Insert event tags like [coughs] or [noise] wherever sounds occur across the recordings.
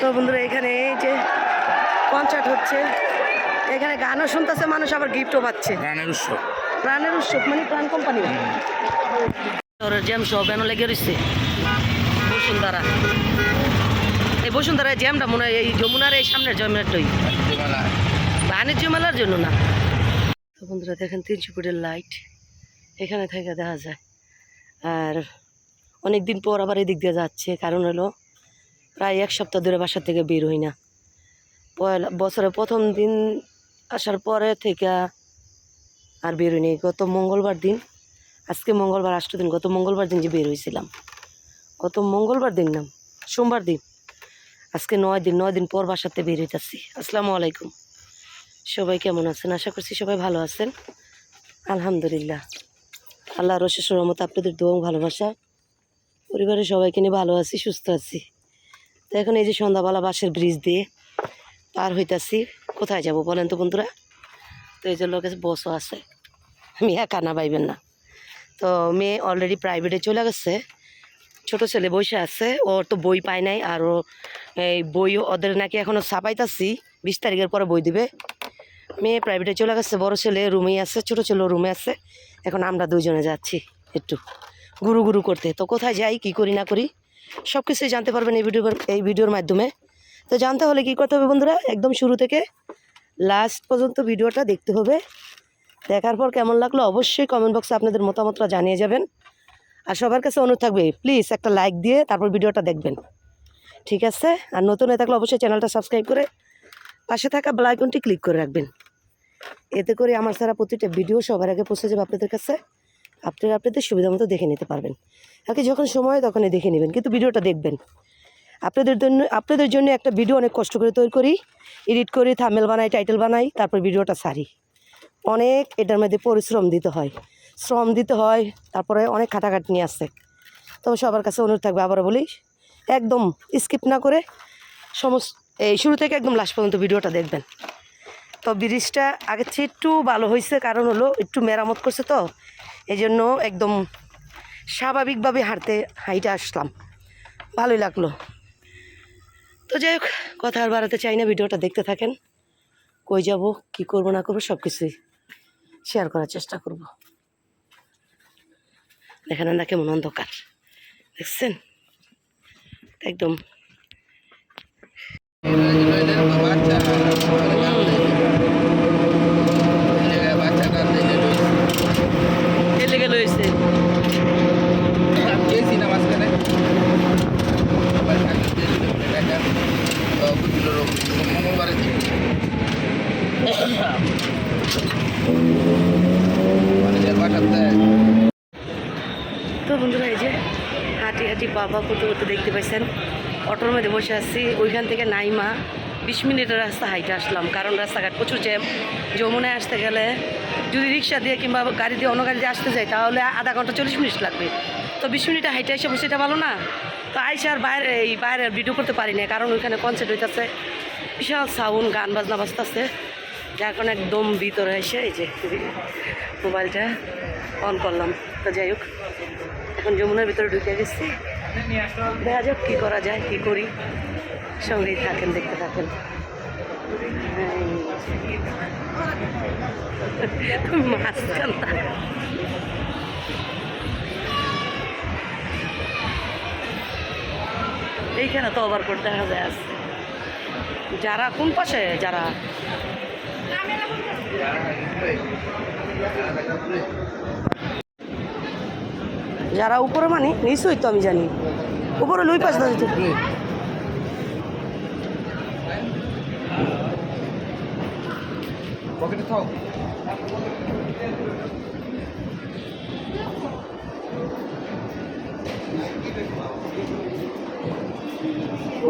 তো বন্ধুরা এখানে এই যে কনসার্ট হচ্ছে। এখানে গানও শুনতেছে মানুষ আবার গিফটও পাচ্ছে। প্রাণের উৎসব। প্রাণের উৎসব মানে প্রাণ কোম্পানি জ্যাম সব এনে লেগে রয়েছে বসুন্ধরা। এই বসুন্ধরা জ্যামটা মনে হয় এই যমুনার এই সামনের জমেরটাই। বাণিজ্য মেলার জন্য না। তো বন্ধুরা দেখেন তিনশো ফুটের লাইট এখানে থেকে দেখা যায়। আর অনেক দিন পর আবার এদিক দিয়ে যাচ্ছে। কারণ হলো প্রায় এক সপ্তাহ ধরে বাসা থেকে বের হই না। পয়লা বছরের প্রথম দিন আসার পরে থেকে আর বের হইনি গত মঙ্গলবার দিন, আজকে মঙ্গলবার আষ্ট দিন, গত মঙ্গলবার দিন যে বের হয়েছিলাম গত মঙ্গলবার দিন না, সোমবার দিন। আজকে নয় দিন নয় দিন পর বাসাতে বের হইতেছি। আসসালামু আলাইকুম। সবাই কেমন আছেন? আশা করছি সবাই ভালো আছেন। আলহামদুলিল্লাহ। আল্লাহ রশেষ রহমত আপনাদের দোয়া ভালোবাসা। পরিবারের সবাইকে নিয়ে ভালো আছি, সুস্থ আছি। তো এখন এই যে সন্ধ্যাবেলা বাসের ব্রিজ দিয়ে পার হইতাছি, কোথায় যাব বলেন তো বন্ধুরা? তো এই যে লোকের বসও আছে, আমি একা না পাইবেন না। তো মেয়ে অলরেডি প্রাইভেটে চলে গেছে, ছোট ছেলে বসে আছে, ওর তো বই পায় নাই, আর ও এই বই ওদের নাকি এখনও ছাপাইতাছি, বিশ তারিখের পরে বই দিবে। মেয়ে প্রাইভেটে চলে গেছে, বড় ছেলে রুমেই আছে, ছোট ছেলে রুমে আছে। এখন আমরা দুজনে যাচ্ছি, একটু গুরু গুরু করতে। তো কোথায় যাই, কি করি না করি সব কিছুই জানতে পারবেন এই ভিডিওর এই ভিডিওর মাধ্যমে। তো জানতে হলে কি করতে হবে বন্ধুরা? একদম শুরু থেকে লাস্ট পর্যন্ত ভিডিওটা দেখতে হবে। দেখার পর কেমন লাগল অবশ্যই কমেন্ট বক্সে আপনাদের মতামতটা জানিয়ে যাবেন। আর সবার কাছে অনুরোধ থাকবে প্লিজ একটা লাইক দিয়ে তারপর ভিডিওটা দেখবেন। ঠিক আছে? আর নতুন হয়ে থাকলে অবশ্যই চ্যানেলটা সাবস্ক্রাইব করে পাশে থাকা বেল আইকনটি ক্লিক করে রাখবেন। এতে করে আমার ছাড়া প্রতিটা ভিডিও সবার আগে পৌঁছে যাবে আপনাদের কাছে। আপনারা আপনাদের সুবিধা মতো দেখে নিতে পারবেন। কি যখন সময় তখনই দেখে নেবেন, কিন্তু ভিডিওটা দেখবেন। আপনাদের জন্য আপনাদের জন্য একটা ভিডিও অনেক কষ্ট করে তৈরি করি। এডিট করি থামেল বানাই টাইটেল বানাই, তারপর ভিডিওটা সারি। অনেক এটার মধ্যে পরিশ্রম দিতে হয়। শ্রম দিতে হয়, তারপরে অনেক খাটাখাটনি আসছে তবে সবার কাছে অনুরোধ থাকবে, আবারও বলি, একদম স্কিপ না করে সমস্ত, এই শুরু থেকে একদম লাস্ট পর্যন্ত ভিডিওটা দেখবেন। তো ব্রিজটা আগের চেয়ে একটু ভালো হয়েছে, কারণ হলো একটু মেরামত করছে তো। এই জন্য একদম স্বাভাবিকভাবে হাঁটতে হাইটে আসলাম। ভালোই লাগল। তো যাই হোক, কথা আর বাড়াতে চাই না, ভিডিওটা দেখতে থাকেন। কই যাব, কি করব, না করব সব কিছুই শেয়ার করার চেষ্টা করব। দেখেন না কেমন অন্ধকার। দেখছেন? একদম এলে গেল হয়েছে মঙ্গলবারে বাসাতে তো বন্ধুরা এই যে বাবা করতে করতে দেখতে পাইছেন, অটোর মধ্যে বসে আছি, ওইখান থেকে নাইমা বিশ মিনিটের রাস্তা হাইটে আসলাম, কারণ রাস্তাঘাট প্রচুর জ্যাম, যমুনায় আসতে গেলে যদি রিক্সা দিয়ে কিংবা গাড়ি দিয়ে অন্য গাড়ি দিয়ে আসতে যাই, তাহলে আধা ঘণ্টা চল্লিশ মিনিট লাগবে। তো বিশ মিনিটে হাইটে এসে বসে এটা ভালো না? তো আইসে আর বাইরে, এই বাইরে ভিডিও করতে পারি না, কারণ ওইখানে কনসার্ট হইতেছে, বিশাল সাউন্ড গান বাজনা বাজতেছে, যার কারণে একদম ভিতরে এসে এই যে মোবাইলটা অন করলাম। তো যাই হোক, এখন যমুনার ভিতরে ঢুকে গেছি। দেখা যাক কী করা যায়, কী করি? সঙ্গেই থাকেন, দেখতে থাকেন। মাছ এইখানে তো ওভার কোট দেখা যায় আছে। যারা কোন পাশে, যারা? যারা উপরে মানে নিশ্চয়ই তো আমি জানি। উপরে লুই পাশ দাও যেতে। পকেটে থাও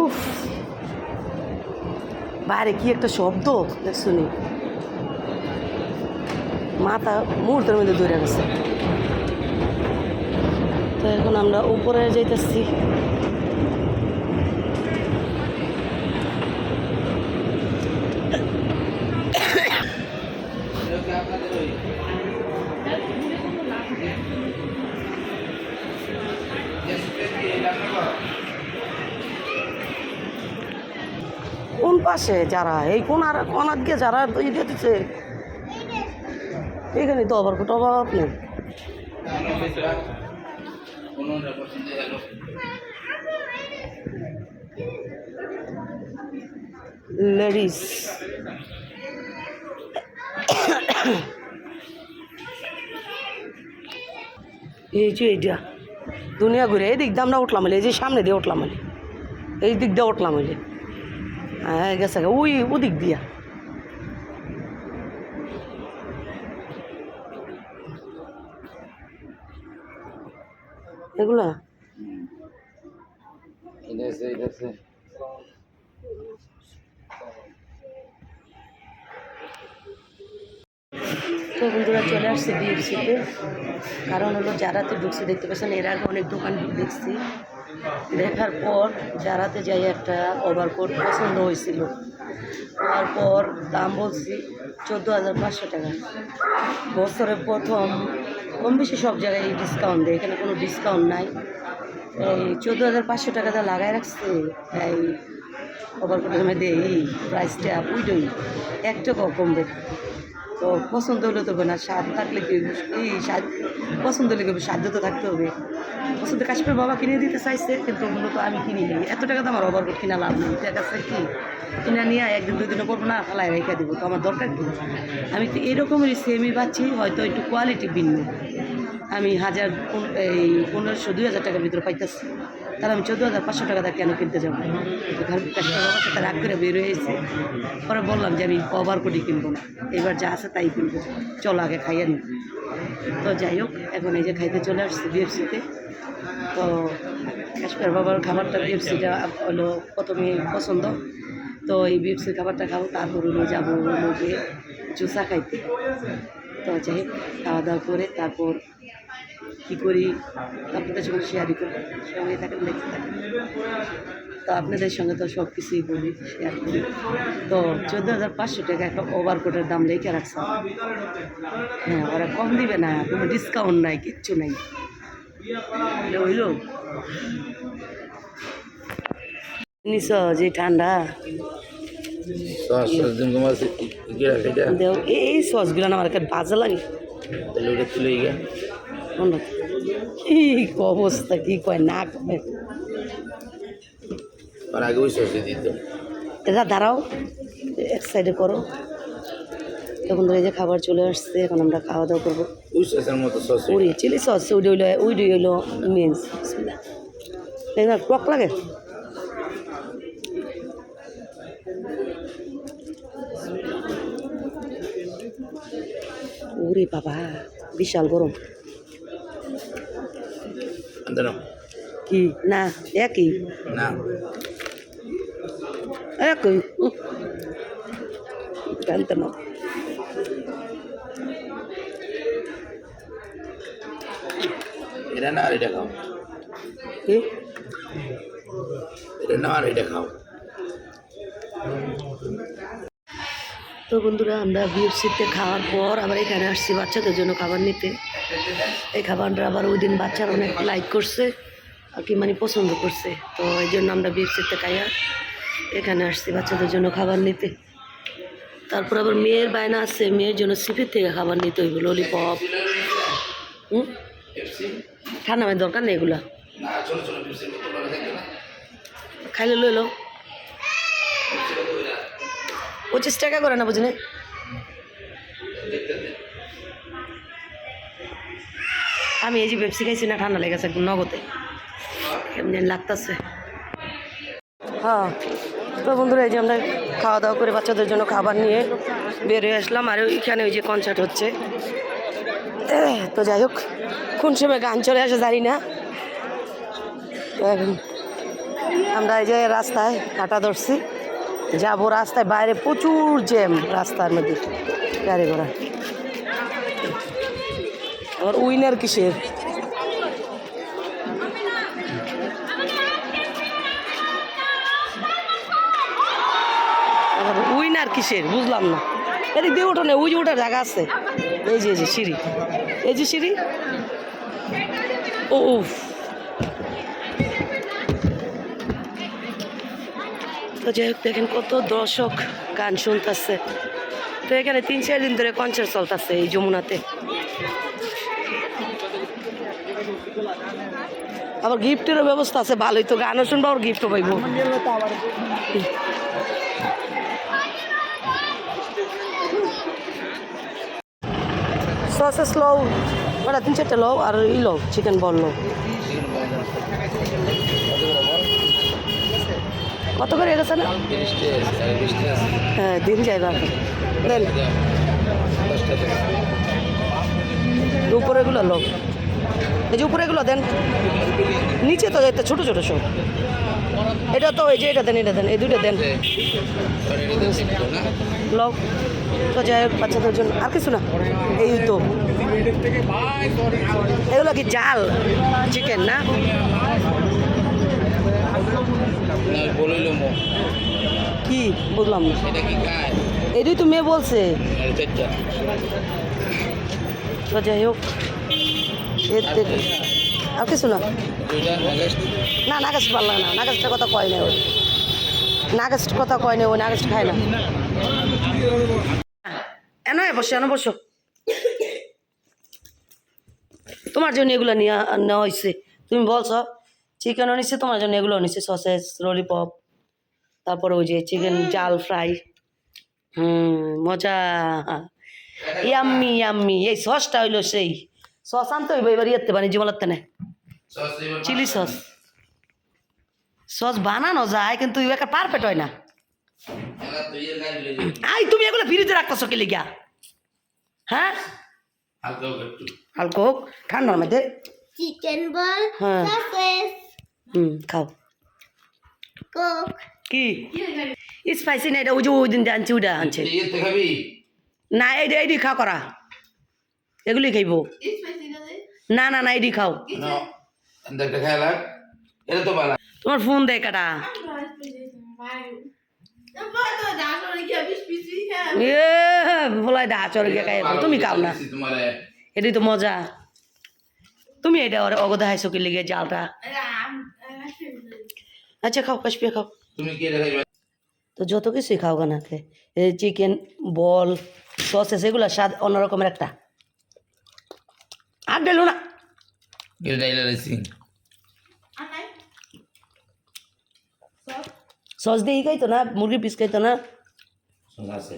উফ। বাইরে কি একটা শব্দ শুনি মাথা মুহূর্তের মধ্যে দৌড়ে গেছে। তো এখন আমরা উপরে যাইতেছি। কোন পাশে যারা? এই কোন আর কোন আজকে যারা ইয়ে দিচ্ছে এখানে তো আবার কোথাও অভাব নেই লেডিস এই যে এইটা। দুনিয়া ঘুরে এই দিক দিয়ে আমরা উঠলাম এই যে সামনে দিয়ে উঠলাম এই দিক দিয়ে উঠলাম হলে হ্যাঁ গেছে ওই ওদিক দিয়া। এগুলা? তো বন্ধুরা চলে আসছে বিএফসিতে। কারণ হলো যারাতে ঢুকছে দেখতে পাচ্ছেন এর আগে অনেক দোকান দেখছি। দেখার পর যারাতে যাই একটা ওভারকোট পছন্দ হয়েছিল। হওয়ার পর দাম বলছি চোদ্দ হাজার পাঁচশো টাকা। বছরের প্রথম কম বেশি সব জায়গায় ডিসকাউন্ট দেয়, এখানে কোনো ডিসকাউন্ট নাই। এই চোদ্দ হাজার পাঁচশো টাকা তো লাগাই রাখছে, এই ওভার ওভারকোটের মধ্যে এই প্রাইসটা উইডই একটা কমবে তো পছন্দ হলে তো না, স্বাদ থাকলে কি এই স্বাদ, পছন্দ হলে হবে? সাধ্য তো থাকতে হবে। পছন্দ কাশ্মীর বাবা কিনে দিতে চাইছে, কিন্তু মূলত আমি কিনি নি এত টাকা তো আমার ওভারকোট কিনা লাভ নেই। দেখা যাচ্ছে কি? কিনা নিয়ে একদিন দুই দিনও করব না, ফেলায় রেখে দেবো। তো আমার দরকার কি? আমি তো এরকমেরই সেমই পাচ্ছি, হয়তো একটু কোয়ালিটি ভিন্ন। আমি হাজার এই পনেরোশো, দুই হাজার টাকার ভিতরে পাইতেছি। তাহলে আমি চোদ্দ হাজার পাঁচশো টাকা কেন কিনতে যাব? ঘর বাবার সাথে রাগ করে বের হয়েছে পরে বললাম যে আমি কভার কোটি কিনবো না। এবার যা আছে তাই কিনবো। চলো আগে খাইয়ে নি। তো যাই হোক, এখন এই যে খাইতে চলে আসছি বিএফসিতে। তো কাশ্মীর বাবার খাবারটা বিএফসিটা হলো প্রথমে পছন্দ। তো এই বিএফসির খাবারটা খাব, তারপর হলো যাব হলো গিয়ে চুষা খাইতে। তো যাই হোক, খাওয়া দাওয়া করে তারপর কী করি আপনাদের সঙ্গে শেয়ারই করব। সঙ্গে থাকেন দেখতে থাকেন। তো আপনাদের সঙ্গে তো সব কিছুই বলি শেয়ার করি। তো চোদ্দ হাজার পাঁচশো টাকা একটা ওভারকোটের দাম রেখে রাখছে। হ্যাঁ ওরা কম দিবে না কোনো ডিসকাউন্ট নাই কিচ্ছু নাই। হইল। নিস যে ঠান্ডা। এই সসগুলো আমার একটা বাজে লাগে। কি অবস্থা কি কয় না কয়। এটা দাঁড়াও এক সাইডে করো। তখন ধরে এই যে খাবার চলে আসছে এখন আমরা খাওয়া দাওয়া করব উড়ি চিলি সস উড়ি হইল উড়ি হইল মিন্স তাই টক লাগে? উরে বাবা বিশাল গরম। কি না একই না একই উহ। জানতে না এটা না আর এটা খাও কি এটা না আর এটা খাও তো বন্ধুরা আমরা বিএফসিতে খাওয়ার পর আবার এখানে আসছি বাচ্চাদের জন্য খাবার নিতে। এই খাবারটা আবার ওই দিন বাচ্চারা অনেক লাইক করছে আর কি মানে পছন্দ করছে। তো এই জন্য আমরা বিএফসিতে খাইয়া এখানে আসছি বাচ্চাদের জন্য খাবার নিতে। তারপর আবার মেয়ের বায়না আছে, মেয়ের জন্য সিফির থেকে খাবার নিতে হইব ললিপপ হুম? ঠান্ডা মানে দরকার নেই এগুলা। খাইলে লইলো পঁচিশ টাকা করে না বুঝলি আমি এই যে পেপসি খাইছি না, ঠান্ডা লেগেছে নগদে। কেমনি লাগতেছে। হ্যাঁ তো বন্ধুরা, এই যে আমরা খাওয়া দাওয়া করে বাচ্চাদের জন্য খাবার নিয়ে বের হয়ে আসলাম। আর ওইখানে ওই যে কনসার্ট হচ্ছে। [coughs] তো যাই হোক, কোন সময় গান চলে আসে জানি না। আমরা এই যে রাস্তায় হাঁটা ধরছি। যাব রাস্তায়, বাইরে প্রচুর জ্যাম রাস্তার মধ্যে। গাড়ি ঘোড়া। আবার উইনার কিসের? উইনার কিসের? বুঝলাম না। এদিক দিয়ে ওঠো না, ওই যে ওঠার জায়গা আছে। এই যে এই যে, সিঁড়ি। এই যে সিঁড়ি? ও, উফ। তো যাই হোক, দেখেন কত দর্শক গান শুনতেছে। তো এখানে তিন চার দিন ধরে কনসার্ট চলতেছে এই যমুনাতে। আবার গিফটেরও ব্যবস্থা আছে ভালোই তো গানও শুনব আর গিফটও পাইব। সসেস লও ওটা তিন চারটে লও আর ই লও চিকেন বল লও। কত করে গেছে না? হ্যাঁ দিন যাইবা। থেকে উপরেগুলো লোক। এই যে উপরেগুলো দেন নিচে তো এটা ছোটো ছোটো সব। এটা তো এই যে এটা দেন এটা দেন এই দুটো দেন। লও তো যাই হোক বাচ্চাদের জন্য। আর কিছু না এই তো। এগুলো কি জাল? চিকেন না? কি? বুঝলাম না। এটা কি খায় এটাই তো মেয়ে বলছে। তো যাই হোক আর কিছু না। না নাগাজ পারল না। নাগাজটার কথা কয় না ওই নাগাজটার কথা কয় না ওই নাগাজটা খায় না। এন বসো এন বসো। তোমার জন্য এগুলো নিয়ে নেওয়া হয়েছে তুমি বলছো চিকেনও নিচ্ছে তোমার জন্য এগুলো নিচ্ছে সসেস ললিপপ তারপরে ওই যে চিকেন জাল ফ্রাই। হুম মজা। ইয়াম্মি ইয়াম্মি এই সসটা হইল সেই। সস আনতে হইব এবার ইয়েতে বাণিজ্য বলাতে না সস চিলি সস। সস বানানো যায় কিন্তু একটা পারফেক্ট হয় না। যাবি। আই তুমি এগুলো ফ্রিজে রাখতেছো কে লিগা হ্যাঁ? হালকা হোক ঠান্ডার মধ্যে। চিকেন বল হ্যাঁ। হুম খাও। কোক কি স্পাইসি না এটা ওই যে ওই দিন আনছি ওইটা আনছে না এইটা এইটি খাও করা এগুলি খাইব না না না এইটি খাও তোমার ফোন দেয় কাটা এ বলাই দা চলে গিয়ে খাই তুমি খাও না এটাই তো মজা তুমি এটা অগদা হাইছো কি লিগে জালটা আচ্ছা খাও কাশপিয়া খাও তুমি কি তো যত কিছুই খাও না খে এই চিকেন বল সসেস এগুলো স্বাদ অন্যরকমের একটা। আর দিল না। সস দিয়ে খাইতো না মুরগি পিস খাইতো না। আছে।